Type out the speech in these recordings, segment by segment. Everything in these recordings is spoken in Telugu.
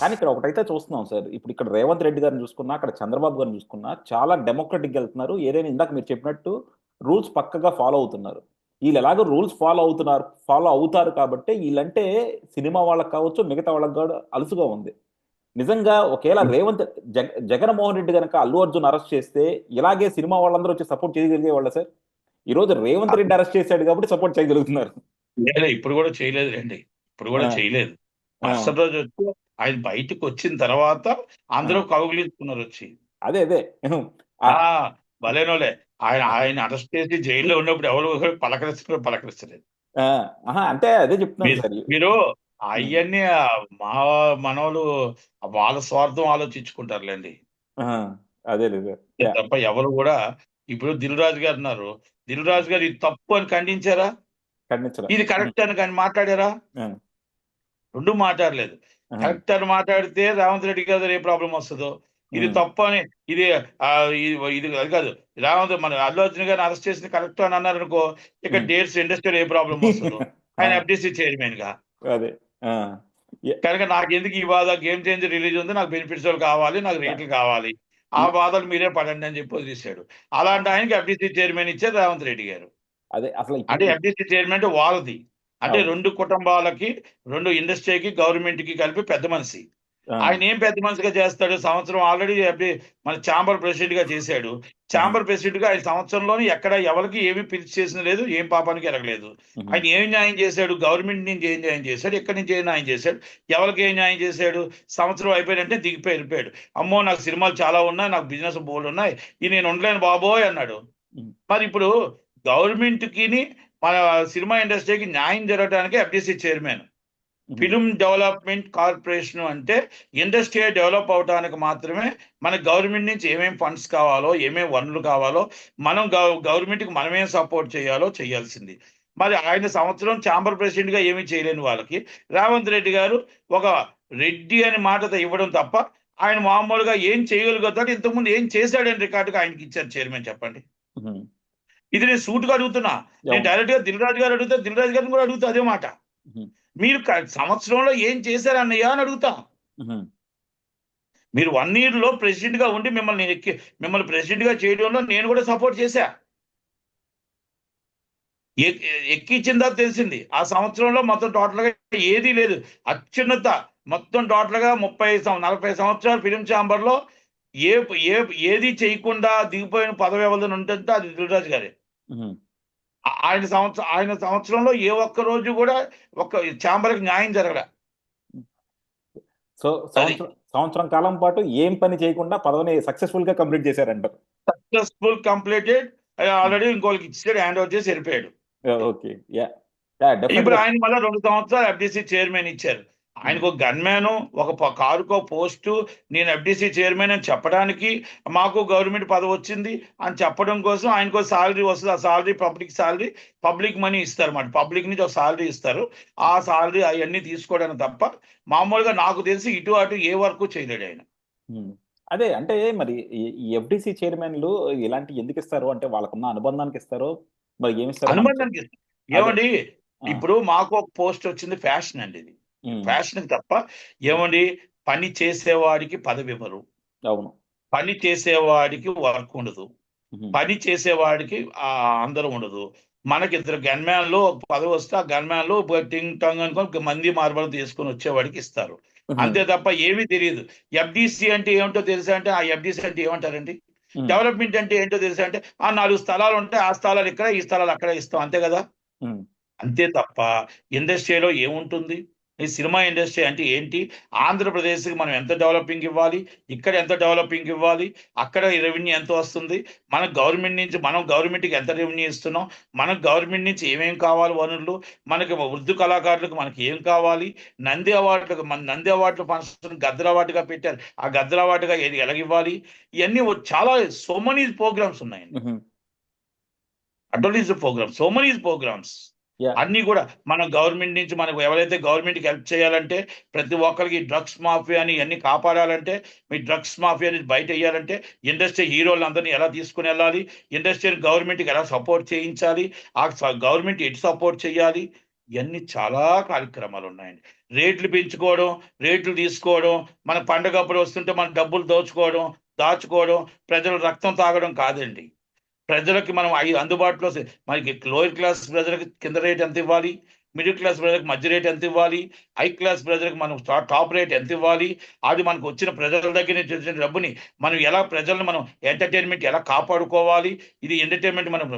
కానీ ఇక్కడ ఒకటైతే చూస్తున్నాం సార్. ఇప్పుడు ఇక్కడ రేవంత్ రెడ్డి గారిని చూసుకున్నా అక్కడ చంద్రబాబు గారిని చూసుకున్నా చాలా డెమోక్రటిక్ వెళ్తున్నారు. ఏదైనా ఇందాక మీరు చెప్పినట్టు రూల్స్ పక్కగా ఫాలో అవుతున్నారు. వీళ్ళు ఎలాగో రూల్స్ ఫాలో అవుతున్నారు ఫాలో అవుతారు కాబట్టి వీళ్ళంటే సినిమా వాళ్ళకి కావచ్చు మిగతా వాళ్ళకి కూడా అలుసుగా ఉంది. నిజంగా ఒకవేళ రేవంత్ జగ జగన్మోహన్ రెడ్డి కనుక అల్లు అర్జున్ అరెస్ట్ చేస్తే ఇలాగే సినిమా వాళ్ళందరూ వచ్చి సపోర్ట్ చేయగలిగే వాళ్ళ సార్? ఈ రోజు రేవంత్ రెడ్డి అరెస్ట్ చేశాడు కాబట్టి సపోర్ట్ చేయగలుగుతున్నారు. ఇప్పుడు కూడా చేయలేదు రండి. ఇప్పుడు కూడా. చేయలేదు. మరుసటి రోజు వచ్చి ఆయన బయటకు వచ్చిన తర్వాత అందరూ కౌగిలించుకున్నారు వచ్చి. అదే అదే. ఆ. భలేనోలే ఆయన ఆయన అరెస్ట్ చేసి జైల్లో ఉన్నప్పుడు ఎవరు పలకరిస్తున్నారు పలకరిస్తలేదు. అంటే అదే చెప్తున్నాను మీరు- అవన్నీ మా మనోళ్ళు వాళ్ళ స్వార్థం ఆలోచించుకుంటారులేండి. అదే లేదు తప్ప ఎవరు కూడా ఇప్పుడు దిల్ రాజు గారు ఉన్నారు. దిల్ రాజు గారు ఇది తప్పు అని ఖండించారా? ఇది కరెక్ట్ అని కానీ మాట్లాడారా. రెండు మాట్లాడలేదు. అని మాట్లాడితే రేవంత్ రెడ్డి గారు ఏ ప్రాబ్లం వస్తుందో? ఇది. తప్పు అని ఇది ఇది- అది కాదు. రేవంత్ మన అల్లు అర్జున్ గారిని అరెస్ట్ చేసిన కరెక్ట్ అని అన్నారు అనుకో ఇక్కడ. డేట్స్ ఇండస్ట్రీలో ఏ ప్రాబ్లం వస్తుందో? ఆయన ఎఫ్డిసి చైర్మన్గా అదే కనుక నాకు ఎందుకు ఈ బాధ? గేమ్ చేంజ్ రిలీజ్ ఉంది నాకు బెనిఫిట్స్ వాళ్ళు కావాలి నాకు రేట్లు కావాలి. ఆ బాధలు మీరే పడండి అని చెప్పి వదిలేశాడు అలాంటి ఆయనకి ఎఫ్డిసి చైర్మన్ ఇచ్చారు రేవంత్ రెడ్డి గారు. అదే అసలు అంటే ఎఫ్డిసి చైర్మన్ అంటే వాళ్ళది. అంటే. రెండు కుటుంబాలకి రెండు ఇండస్ట్రీకి గవర్నమెంట్కి కలిపి పెద్ద మనిషి. ఆయన ఏం పెద్ద మనిషిగా చేస్తాడు? సంవత్సరం ఆల్రెడీ మన ఛాంబర్ ప్రెసిడెంట్గా చేశాడు. ఛాంబర్ ప్రెసిడెంట్గా ఆయన సంవత్సరంలోనే ఎక్కడ ఎవరికి ఏమీ పిలిచి చేసిన లేదు ఏం పాపానికి ఎరగలేదు. ఆయన ఏం న్యాయం చేశాడు? గవర్నమెంట్ నుంచి ఏం న్యాయం చేశాడు? ఎక్కడి నుంచి ఏం న్యాయం చేశాడు? ఎవరికి ఏం న్యాయం చేశాడు? సంవత్సరం అయిపోయాడంటే దిగిపోయి వెళ్ళిపోయాడు అమ్మో నాకు సినిమాలు చాలా ఉన్నాయి నాకు బిజినెస్ బోర్డు ఉన్నాయి ఇది నేను ఉండలేను బాబోయ్ అన్నాడు. మరి ఇప్పుడు గవర్నమెంట్కి మన సినిమా ఇండస్ట్రీకి న్యాయం జరగడానికి FDC chairman. Film development corporation అంటే ఇండస్ట్రీ డెవలప్ అవడానికి మాత్రమే మన గవర్నమెంట్ నుంచి ఏమేమి ఫండ్స్ కావాలో ఏమేమి వనరులు కావాలో మనం గవర్నమెంట్కి మనమేం సపోర్ట్ చేయాలో చేయాల్సింది మరి ఆయన సంవత్సరం ఛాంబర్ ప్రెసిడెంట్గా ఏమీ చేయలేని వాళ్ళకి రేవంత్ రెడ్డి గారు ఒక రెడ్డి అనే మాటతో ఇవ్వడం తప్ప ఆయన మామూలుగా ఏం చేయగలుగుతాడు ఇంతకుముందు ఏం చేశాడని రికార్డుగా ఆయనకి ఇచ్చారు చైర్మన్ చెప్పండి. ఇది నేను సూటుగా అడుగుతున్నా నేను. డైరెక్ట్గా దిల్ రాజు గారు అడుగుతా దిల్ రాజు గారిని కూడా అడుగుతా అదే మాట. మీరు సంవత్సరంలో ఏం చేశారు అన్నయ్య అని అడుగుతా. మీరు వన్ ఇయర్లో ప్రెసిడెంట్గా ఉండి మిమ్మల్ని మిమ్మల్ని ప్రెసిడెంట్గా చేయడంలో నేను కూడా సపోర్ట్ చేశా ఎక్- ఎక్కించిన తర్వాత తెలిసింది ఆ సంవత్సరంలో మొత్తం టోటల్గా ఏదీ లేదు అత్యున్నత మొత్తం టోటల్గా ముప్పై నలభై సంవత్సరాలు ఫిలిం ఛాంబర్లో ఏ ఏ ఏది చేయకుండా దిగిపోయిన పదవి ఎవరిని ఉంటుందో అది దిల్రాజు గారే. ఆయన సంవత్సరం ఆయన సంవత్సరంలో ఏ ఒక్క రోజు కూడా ఒక్క ఛాంబర్కి న్యాయం జరగలే. సో సంవత్సరం కాలం పాటు ఏం పని చేయకుండా పదవిని సక్సెస్ఫుల్గా కంప్లీట్ చేశారంటారు సక్సెస్ఫుల్ కంప్లీటెడ్ ఆల్రెడీ ఇంకోళ్ళకి ఇచ్చాడు హ్యాండ్ ఓవర్ చేసి వెళ్ళిపోయాడు. ఓకే. ఇప్పుడు ఆయన మళ్ళీ రెండు సంవత్సరాలు ఎఫ్డిసి చైర్మన్ ఇచ్చారు. ఆయనకు ఒక గన్మ్యాన్ ఒక కారుకో పోస్టు నేను ఎఫ్డిసి చైర్మన్ అని చెప్పడానికి మాకు గవర్నమెంట్ పదవి వచ్చింది అని చెప్పడం కోసం ఆయనకు సాలరీ వస్తుంది. ఆ salary public salary public money ఇస్తారు అన్నమాట పబ్లిక్ నుంచి ఒక సాలరీ ఇస్తారు. ఆ సాలరీ అవన్నీ తీసుకోవడానికి తప్ప మామూలుగా నాకు తెలిసి ఇటు అటు ఏ వర్క్ చేయలేడు ఆయన. అదే అంటే మరి ఎఫ్డిసి చైర్మన్లు ఇలాంటి ఎందుకు ఇస్తారు? అంటే వాళ్ళకున్న అనుబంధానికి ఇస్తారో? మరి ఏమి ఇస్తారు? అనుబంధానికి ఇస్తారు. ఏమండి. ఇప్పుడు మాకు ఒక పోస్ట్ వచ్చింది ఫ్యాషన్ అండి ఇది. ఉమ్. ఫ్యాషన్ తప్ప ఏమండి? పని చేసేవాడికి పదవి ఇవ్వరు. అవును. పని చేసేవాడికి వర్క్ ఉండదు. పని చేసేవాడికి ఆ అందరం ఉండదు. మనకి ఇద్దరు గన్మ్యాన్లో ఒక పదవి వస్తే ఆ గన్మ్యాన్లో ఒక టింగ్ టంగ్ అనుకొని మంది మార్బల్ తీసుకొని వచ్చేవాడికి ఇస్తారు. అంతే తప్ప ఏమీ తెలియదు. ఎఫ్డిసి అంటే ఏమిటో తెలుసా అంటే ఆ ఎఫ్డిసి అంటే ఏమంటారండి. డెవలప్మెంట్ అంటే ఏంటో తెలుసా అంటే ఆ నాలుగు స్థలాలు ఉంటాయి ఆ స్థలాలు ఇక్కడ ఈ స్థలాలు అక్కడ ఇస్తాం. అంతే కదా. అంతే తప్ప ఇండస్ట్రీలో ఏముంటుంది? ఈ సినిమా ఇండస్ట్రీ అంటే ఏంటి? ఆంధ్రప్రదేశ్కి మనం ఎంత డెవలపింగ్ ఇవ్వాలి? ఇక్కడ ఎంత డెవలపింగ్ ఇవ్వాలి? అక్కడ రెవెన్యూ ఎంత వస్తుంది? మన గవర్నమెంట్ నుంచి మనం గవర్నమెంట్కి ఎంత రెవెన్యూ ఇస్తున్నాం? మనకు గవర్నమెంట్ నుంచి ఏమేం కావాలి వనరులు? మనకి వృద్ధు కళాకారులకు మనకి ఏం కావాలి? నంది అవార్డులకు మన నంది అవార్డుల ఫంక్షన్ గద్దల అవార్డుగా పెట్టారు. ఆ గద్దల అవార్డుగా ఏది ఎలాగివ్వాలి ఇవన్నీ చాలా సో మనీ ప్రోగ్రామ్స్ ఉన్నాయండి. Advertise programmes so money programmes. అన్ని కూడా మన గవర్నమెంట్ నుంచి మనకు ఎవరైతే గవర్నమెంట్కి హెల్ప్ చేయాలంటే ప్రతి ఒక్కరికి డ్రగ్స్ మాఫియాని అన్ని కాపాడాలంటే మీ డ్రగ్స్ మాఫియాని బయట వేయాలంటే ఇండస్ట్రీ హీరోలందరినీ ఎలా తీసుకుని వెళ్ళాలి ఇండస్ట్రీని గవర్నమెంట్కి ఎలా సపోర్ట్ చేయించాలి ఆ గవర్నమెంట్ ఎటు సపోర్ట్ చేయాలి ఇవన్నీ చాలా కార్యక్రమాలు ఉన్నాయండి. రేట్లు పెంచుకోవడం రేట్లు తీసుకోవడం మన పండగప్పుడు వస్తుంటే మన డబ్బులు దోచుకోవడం దాచుకోవడం ప్రజలు రక్తం తాగడం కాదండి. ప్రజలకి మనం ఐదు అందుబాటులో మనకి లోయర్ క్లాస్ ప్రజలకి కింద రేట్ ఎంత ఇవ్వాలి? మిడిల్ క్లాస్ ప్రజలకు మధ్య రేట్ ఎంత ఇవ్వాలి? హై క్లాస్ ప్రజలకు మనం టాప్ రేట్ ఎంత ఇవ్వాలి? అది మనకు వచ్చిన ప్రజల దగ్గర నుంచి వచ్చిన డబ్బుని మనం ఎలా ప్రజలను మనం ఎంటర్టైన్మెంట్ ఎలా కాపాడుకోవాలి? ఇది ఎంటర్టైన్మెంట్ మనం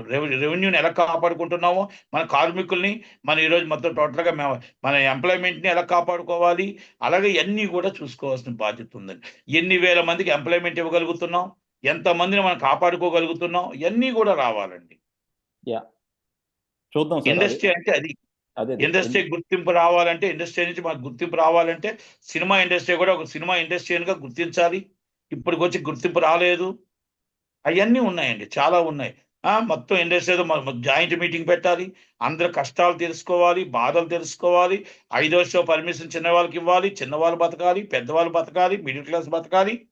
రెవెన్యూని ఎలా కాపాడుకుంటున్నామో మన కార్మికుల్ని మన ఈరోజు మొత్తం టోటల్గా మేము మన ఎంప్లాయ్మెంట్ని ఎలా కాపాడుకోవాలి? అలాగే ఇవన్నీ కూడా చూసుకోవాల్సిన బాధ్యత ఉందండి. ఎన్ని వేల మందికి ఎంప్లాయ్మెంట్ ఇవ్వగలుగుతున్నాం? ఎంతమందిని మనం కాపాడుకోగలుగుతున్నాం? ఇవన్నీ కూడా రావాలండి. చూద్దాం ఇండస్ట్రీ అంటే అది. అదే ఇండస్ట్రీ గుర్తింపు రావాలంటే ఇండస్ట్రీ నుంచి మనకు గుర్తింపు రావాలంటే సినిమా ఇండస్ట్రీ కూడా ఒక సినిమా ఇండస్ట్రీగా గుర్తించాలి. ఇప్పటికి వచ్చి గుర్తింపు రాలేదు. అవన్నీ ఉన్నాయండి. చాలా ఉన్నాయి. ఆ మొత్తం ఇండస్ట్రీతో జాయింట్ మీటింగ్ పెట్టాలి. అందరి కష్టాలు తెలుసుకోవాలి బాధలు తెలుసుకోవాలి. ఐదో షో పర్మిషన్ చిన్న వాళ్ళకి ఇవ్వాలి. చిన్నవాళ్ళు బతకాలి పెద్దవాళ్ళు బతకాలి మిడిల్ క్లాస్ బతకాలి.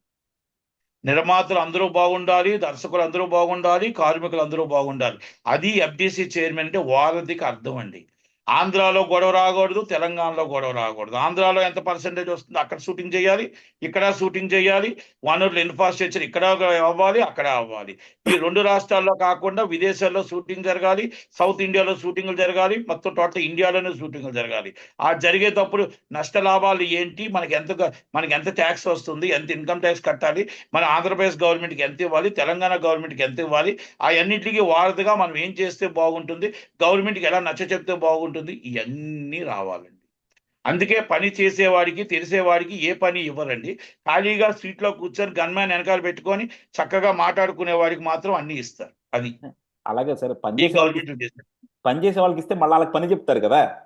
నిర్మాతలు అందరూ బాగుండాలి దర్శకులు అందరూ బాగుండాలి కార్మికులు అందరూ బాగుండాలి. అది ఎఫ్డిసి చైర్మన్ అంటే వారధికి అర్థం అండి. ఆంధ్రాలో గొడవ రాకూడదు తెలంగాణలో గొడవ రాకూడదు. ఆంధ్రాలో ఎంత పర్సెంటేజ్ వస్తుంది అక్కడ షూటింగ్ చేయాలి ఇక్కడ షూటింగ్ చేయాలి వనరులు ఇన్ఫ్రాస్ట్రక్చర్ ఇక్కడ అవ్వాలి అక్కడ అవ్వాలి. ఈ రెండు రాష్ట్రాల్లో కాకుండా విదేశాల్లో షూటింగ్ జరగాలి సౌత్ ఇండియాలో షూటింగ్లు జరగాలి మొత్తం టోటల్ ఇండియాలోనే షూటింగ్లు జరగాలి. ఆ జరిగేటప్పుడు నష్ట లాభాలు ఏంటి మనకి ఎంత మనకి ఎంత ట్యాక్స్ వస్తుంది ఎంత ఇన్కమ్ ట్యాక్స్ కట్టాలి మన ఆంధ్రప్రదేశ్ గవర్నమెంట్కి ఎంత ఇవ్వాలి తెలంగాణ గవర్నమెంట్కి ఎంత ఇవ్వాలి అవన్నింటికి వారధిగా మనం ఏం చేస్తే బాగుంటుంది గవర్నమెంట్కి ఎలా నచ్చ చెప్తే బాగుంటుంది ఇవన్నీ రావాలండి. అందుకే పని చేసేవాడికి తెలిసేవాడికి ఏ పని ఇవ్వరండి. ఖాళీగా సీట్లో కూర్చొని గన్మ్యాన్ వెనకాల పెట్టుకొని చక్కగా మాట్లాడుకునే వాడికి మాత్రం అన్ని ఇస్తారు. అది. అలాగే సార్ గవర్నమెంట్ చేస్తారు పనిచేసే వాళ్ళకి ఇస్తే మళ్ళీ వాళ్ళకి పని చెప్తారు కదా.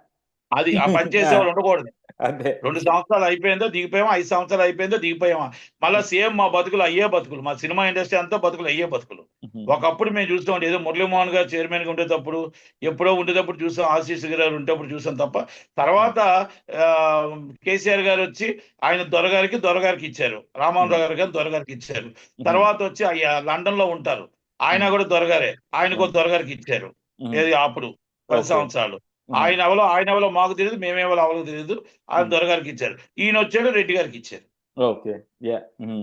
అది ఆ పని చేసే వాళ్ళు ఉండకూడదు. అదే. రెండు సంవత్సరాలు అయిపోయిందో దిగిపోయామా? ఐదు సంవత్సరాలు అయిపోయిందో దిగిపోయామా? మళ్ళీ సేమ్ మా బతుకులు అయ్యే బతుకులు. మా సినిమా ఇండస్ట్రీ అంతా బతుకులు అయ్యే బతుకులు. ఒకప్పుడు మేము చూస్తాం ఏదో మురళీమోహన్ గారు చైర్మన్గా ఉండేటప్పుడు ఎప్పుడో ఉండేటప్పుడు చూసాం ఆశీస్ గారు ఉండేటప్పుడు చూసాం తప్ప తర్వాత కేసీఆర్ గారు వచ్చి ఆయన దొరగారికి దొరగారికి ఇచ్చారు. రామోహన్ రావు గారు గారు దొరగారికి ఇచ్చారు. తర్వాత వచ్చి లండన్లో ఉంటారు. ఆయన కూడా దొరగారే. ఆయనకు ఒక దొరగారికి ఇచ్చారు. ఏది అప్పుడు పది. సంవత్సరాలు. ఆయన ఎవరో ఆయన ఎవరో మాకు తెలియదు మేమేవలో అవలో తెలియదు ఆయన. దొరగారికి ఇచ్చారు. ఈయన వచ్చాడు రెడ్డి గారికి ఇచ్చారు. ఓకే.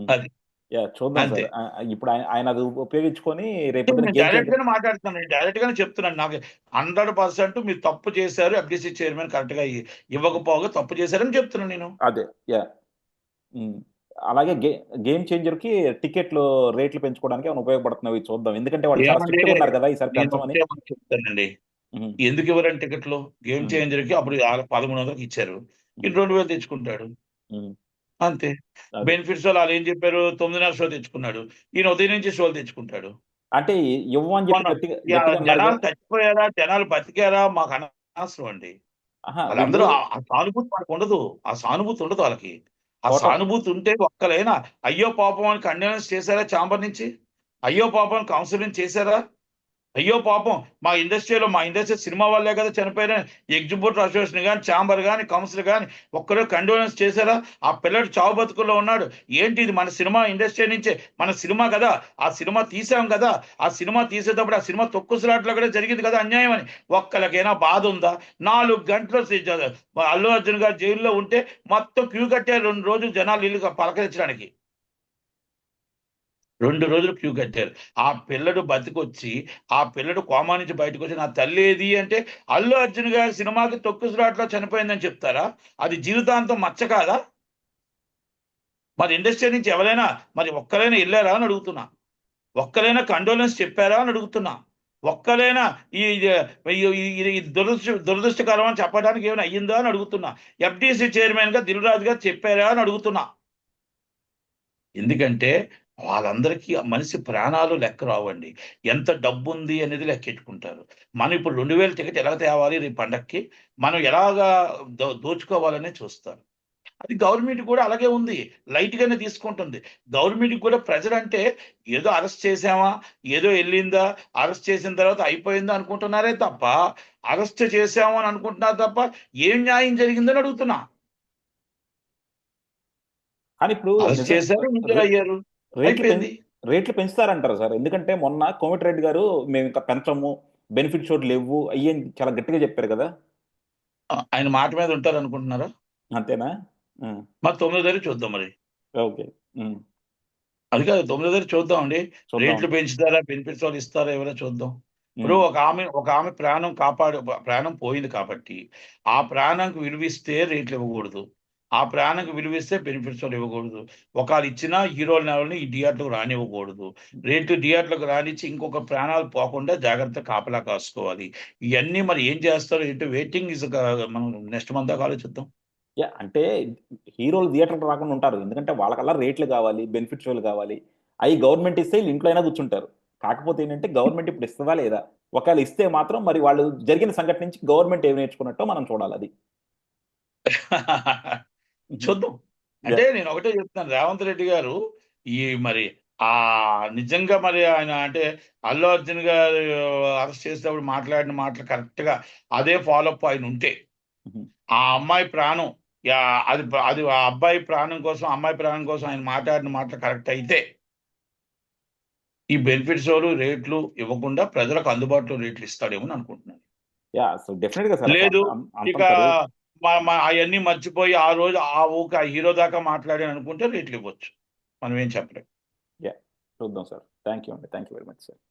అది. యా చూద్దాం. సార్. ఇప్పుడు ఆయన అది ఉపయోగించుకొని రేపు డైరెక్ట్ గానే మాట్లాడుతున్నాను. డైరెక్ట్ గానే చెప్తున్నాను. నాకు హండ్రెడ్ పర్సెంట్ మీరు తప్పు చేశారు ఎఫ్డిసి చైర్మన్ కరెక్ట్గా ఇవ్వకపోగా తప్పు చేశారని చెప్తున్నాను నేను. అదే యా. అలాగే గే గేమ్ చేంజర్కి టికెట్లు రేట్లు పెంచుకోవడానికి ఏమైనా ఉపయోగపడుతున్నాయి చూద్దాం. ఎందుకంటే వాళ్ళు చాలా ఏమంటే స్ట్రిక్ట్ ఉన్నారు కదా ఈసారి నేను పెంచమని. చెప్తానండి. ఎందుకు ఇవ్వరని టికెట్లు? గేమ్. చేంజర్కి అప్పుడు పదమూడు వందలకి ఇచ్చారు. ఈ రెండు వేలు తెచ్చుకుంటాడు. అంతే. బెనిఫిట్స్ వాళ్ళు వాళ్ళు ఏం చెప్పారు? తొమ్మిదిన్నర షో తెచ్చుకున్నాడు. ఈయన ఉదయం నుంచి షోలు తెచ్చుకుంటాడు. అంటే అన్నారు జనాలు. చచ్చిపోయారా? జనాలు బతికారా? మాకు అనవసరం అండి. వాళ్ళందరూ వీళ్ళు- ఆ సానుభూతి వాళ్ళకి ఉండదు. ఆ సానుభూతి ఉండదు వాళ్ళకి. ఆ సానుభూతి ఉంటే ఒక్కలైనా అయ్యో పాపం అని కండెనెన్స్ చేశారా చాంబర్ నుంచి? అయ్యో పాపం కౌన్సిలింగ్ చేశారా? అయ్యో పాపం మా ఇండస్ట్రీలో మా ఇండస్ట్రీ సినిమా వాళ్ళే కదా చనిపోయిన ఎగ్జిక్యూటివ్ అసోసియేషన్ కానీ ఛాంబర్ కానీ కౌన్సిల్ కానీ ఒక్కరో కండోలెన్స్ చేశారా? ఆ పిల్లడు చావు బతుకుల్లో ఉన్నాడు. ఏంటి ఇది? మన సినిమా ఇండస్ట్రీ నుంచే మన సినిమా కదా? ఆ సినిమా తీసాం కదా? ఆ సినిమా తీసేటప్పుడు ఆ సినిమా తొక్కుసలాట్లో కూడా జరిగింది కదా అన్యాయం అని. ఒక్కరికైనా బాధ ఉందా? నాలుగు గంటలు అల్లు అర్జున్ గారు జైల్లో ఉంటే మొత్తం క్యూ కట్టారు రెండు రోజులు జనాలు ఇల్లు పలకరించడానికి. రెండు రోజులు క్యూ కట్టారు. ఆ పిల్లడు బతికొచ్చి ఆ పిల్లడు కోమా నుంచి బయటకు వచ్చి నా తల్లి ఏది? అంటే అల్లు అర్జున్ గారి సినిమాకి తొక్కుసులాట్లో చనిపోయిందని చెప్తారా? అది జీవితాంతం మచ్చ కాదా? మరి ఇండస్ట్రీ నుంచి ఎవరైనా మరి ఒక్కరైనా వెళ్ళారా అని అడుగుతున్నా. ఒక్కరైనా కండోలెన్స్ చెప్పారా అని అడుగుతున్నా. ఒక్కరైనా ఈ దురదృష్ట దురదృష్టకరం అని చెప్పడానికి ఏమైనా అయ్యిందా అని అడుగుతున్నా. ఎఫ్డిసి చైర్మన్గా గారు చెప్పారా అని అడుగుతున్నా. ఎందుకంటే వాళ్ళందరికీ మనిషి ప్రాణాలు లెక్క రావండి. ఎంత డబ్బు ఉంది అనేది లెక్కెట్టుకుంటారు. మనం ఇప్పుడు రెండు వేల టికెట్ ఎలా తేవాలి రేపు పండక్కి? మనం ఎలాగా దో దోచుకోవాలనే చూస్తారు. అది గవర్నమెంట్ కూడా అలాగే ఉంది. లైట్ గానే తీసుకుంటుంది. గవర్నమెంట్ కూడా ప్రజలంటే ఏదో అరెస్ట్ చేసామా ఏదో వెళ్ళిందా? అరెస్ట్ చేసిన తర్వాత అయిపోయిందా అనుకుంటున్నారే తప్ప అరెస్ట్ చేసాము అని అనుకుంటున్నారు తప్ప ఏం న్యాయం జరిగిందని అడుగుతున్నా. కానీ ఇప్పుడు అరెస్ట్ చేశారు అయ్యారు. రేట్లు రేట్లు పెంచుతారంటారు సార్. ఎందుకంటే మొన్న కోమటిరెడ్డి గారు మేము ఇంకా పెంచము బెనిఫిట్ షోట్ లేవు అయ్యి చాలా గట్టిగా చెప్పారు కదా. ఆయన మాట మీద ఉంటారు అనుకుంటున్నారా అంతేనా మరి తొమ్మిదో తారీఖు చూద్దాం మరి. ఓకే. అది కాదు తొమ్మిదో తారీఖు చూద్దాం అండి. రేట్లు పెంచుతారా బెనిఫిట్స్ వాళ్ళు ఇస్తారా ఎవరో చూద్దాం. ఇప్పుడు ఒక ఆమె ఒక ఆమె ప్రాణం కాపాడు ప్రాణం పోయింది కాబట్టి ఆ ప్రాణంకు విలువిస్తే రేట్లు ఇవ్వకూడదు. ఆ ప్రాణంకు విలువిస్తే బెనిఫిట్స్ వాళ్ళు ఇవ్వకూడదు. ఒకవేళ ఇచ్చినా హీరోల నెలని ఈ థియేటర్లకు రానివ్వకూడదు. రేట్లు థియేటర్లకు రానిచ్చి ఇంకొక ప్రాణాలు పోకుండా జాగ్రత్త కాపలా కాసుకోవాలి. ఇవన్నీ మరి ఏం చేస్తారు? ఏంటో? వెయిటింగ్ ఇస్ మనం నెక్స్ట్ మంత్ దాకా ఆలోచిద్దాం. యా అంటే హీరోలు థియేటర్కి రాకుండా ఉంటారు. ఎందుకంటే వాళ్ళకల్లా రేట్లు కావాలి బెనిఫిట్స్ కావాలి. అవి గవర్నమెంట్ ఇస్తే వీళ్ళు ఇంట్లో అయినా కూర్చుంటారు. కాకపోతే ఏంటంటే గవర్నమెంట్ ఇప్పుడు ఇస్తుందా లేదా? ఒకవేళ ఇస్తే మాత్రం మరి వాళ్ళు జరిగిన సంఘటన నుంచి గవర్నమెంట్ ఏమి నేర్చుకున్నట్టో మనం చూడాలి అది. చూద్దాం. అంటే నేను ఒకటే చెప్తాను రేవంత్ రెడ్డి గారు ఈ మరి ఆ నిజంగా మరి ఆయన అంటే అల్లు అర్జున్ గారు అరెస్ట్ చేసేటప్పుడు మాట్లాడిన మాటలు కరెక్ట్గా అదే ఫాలో అప్ ఆయన ఉంటే. ఆ అమ్మాయి ప్రాణం యా, అది అది ఆ అబ్బాయి ప్రాణం కోసం అమ్మాయి ప్రాణం కోసం ఆయన మాట్లాడిన మాటలు కరెక్ట్ అయితే ఈ బెనిఫిట్స్ రేట్లు ఇవ్వకుండా ప్రజలకు అందుబాటులో రేట్లు ఇస్తాడేమో అని అనుకుంటున్నాను. లేదు, ఇక అవన్నీ మర్చిపోయి ఆ రోజు ఆ ఊక ఆ హీరో దాకా మాట్లాడాను అనుకుంటే రేట్లు ఇవ్వచ్చు. మనం ఏం చెప్పలేం. చూద్దాం సార్. థ్యాంక్ యూ అండి. Thank you very much sir